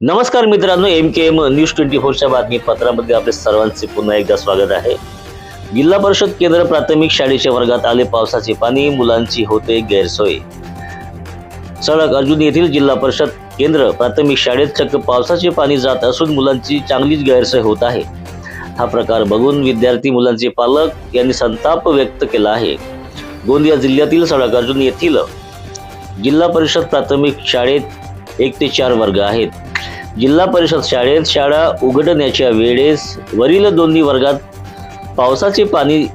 नमस्कार मित्रांनो M K M news twenty फोरच्या बातमीपत्रामध्ये आपले सर्वांचे पुन्हा एकदा स्वागत आहे. जिल्हा परिषद केंद्र प्राथमिक शाळेच्या वर्गात आले पावसाचे पाणी मुलांची होते गैरसोय. सडक अर्जुन येथील जिल्हा परिषद केंद्र प्राथमिक शाळेत चक्क पावसाचे पाणी जात असून मुलांची चांगलीच गैरसोय होत आहे. हा प्रकार बघून विद्यार्थी मुलांचे पालक यांनी संताप व्यक्त केला आहे. गोंदिया जिल्ह्यातील सडक अर्जुन येथील जिल्हा परिषद प्राथमिक शाळेत एक ते चार वर्ग आहेत. जिल्हा परिषद शाळेत शाळा उघडण्याच्या वेळेस वरील दोन्ही वर्गात पावसाचे पाणी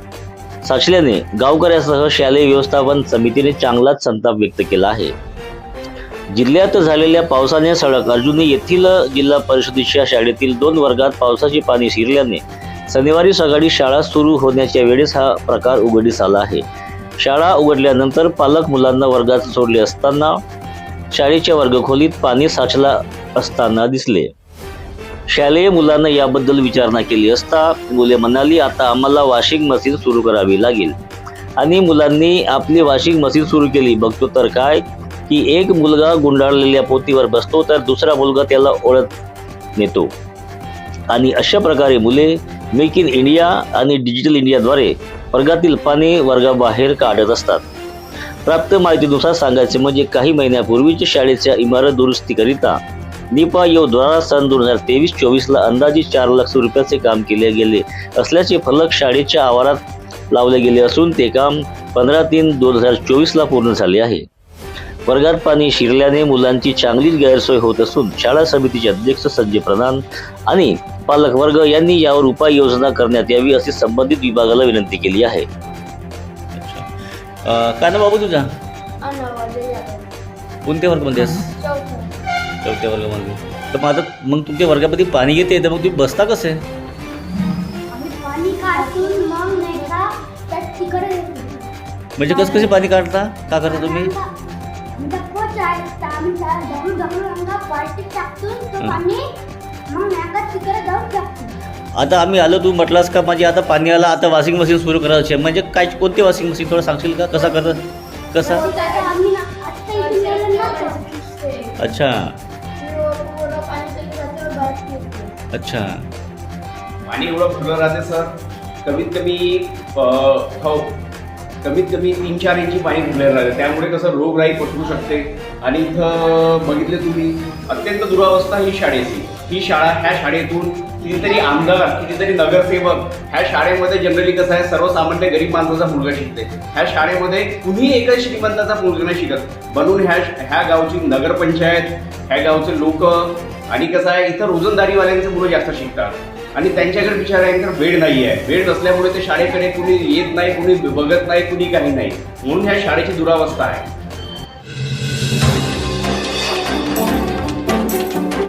साचल्याने गावकऱ्यासह शालेय व्यवस्थापन समितीने चांगलाच संताप व्यक्त केला आहे. जिल्ह्यात झालेल्या पावसाने सडक अर्जुनी येथील जिल्हा परिषदेच्या शाळेतील दोन वर्गात पावसाचे पाणी शिरल्याने शनिवारी सकाळी शाळा सुरू होण्याच्या वेळेस हा प्रकार उघडीस आला आहे. शाळा उघडल्यानंतर पालक मुलांना वर्गात सोडले असताना शाळेच्या वर्गखोलीत पाणी साचला असताना दिसले. शालेय मुलांना याबद्दल विचारणा केली असता मुले म्हणाली आता आम्हाला वॉशिंग मशीन सुरू करावी लागेल. आणि मुलांनी आपली वॉशिंग मशीन सुरू केली. बघतो तर काय की एक मुलगा गुंडाळलेल्या पोतीवर बसतो तर दुसरा मुलगा त्याला ओळख नेतो. आणि अशा प्रकारे मुले मेक इन इंडिया आणि डिजिटल इंडियाद्वारे वर्गातील पाणी वर्गाबाहेर काढत असतात. प्राप्त माहितीनुसार सांगायचे म्हणजे काही महिन्यापूर्वीच शाळेच्या इमारत दुरुस्तीकरिता निपा द्वारा सन दोन हजार तेवीस चोवीसला अंदाजे चार लाख रुपयाचे काम केले गेले. असल्याचे फलक शाळेच्या आवारात लावले गेले असून ते काम पंधरा तीन दोन हजार चोवीसला पूर्ण झाले आहे. वर्गात पाणी शिरल्याने मुलांची चांगलीच गैरसोय होत असून शाळा समितीचे अध्यक्ष संजय प्रधान आणि पालकवर्ग यांनी यावर उपाययोजना करण्यात यावी अशी संबंधित विभागाला विनंती केली आहे. काय ना बाबू तुझा? कोणत्या वर्गामध्ये आहेस? चौथ्या. वर्गामध्ये. तर माझं मग तुमच्या वर्गामध्ये पाणी येते तर मग तुम्ही बसता कसे? आम्ही पाणी काढून मग नाही का त्यात तिकडे म्हणजे कसं कसे पाणी काढता? का करता तुम्ही? आम्ही त्याला तो हं. पाणी. मग नाही का तिकडे जाऊन टाकतो आता आम्ही आलो तू म्हटलास का म्हणजे आता पाणी आलं आता वॉशिंग मशीन सुरू करायची आहे. म्हणजे काय कोणते वॉशिंग मशीन थोडं सांगशील का? कसा करत कसा? ना अच्छा. अच्छा. पाणी एवढं फुलं राहते सर. कमीत कमी हो. कमीत कमी तीन चार इंची पाणी फुललेलं राहते. त्यामुळे कसं रोगराई पसरू शकते. आणि इथं बघितले तुम्ही अत्यंत दुरावस्था ही शाळेची. ही शाळा ह्या शाळेतून कितीतरी आमदार कितीतरी नगरसेवक ह्या शाळेमध्ये जनरली कसं आहे सर्वसामान्य गरीब माणसाचा मुलगा शिकते ह्या शाळेमध्ये कुणी एकच श्रीमंताचा मुलगा नाही शिकत. म्हणून ह्या ह्या गावची नगरपंचायत ह्या गावचे लोक आणि कसं आहे इथं रोजंदारीवाल्यांचे मुलं जास्त शिकतात. आणि त्यांच्याकडे बिचाऱ्यांकडे वेळ नाही आहे वेळ नसल्यामुळे ते शाळेकडे कुणी येत नाही कुणी बघत नाही कुणी काही नाही. म्हणून ह्या शाळेची दुरावस्था आहे.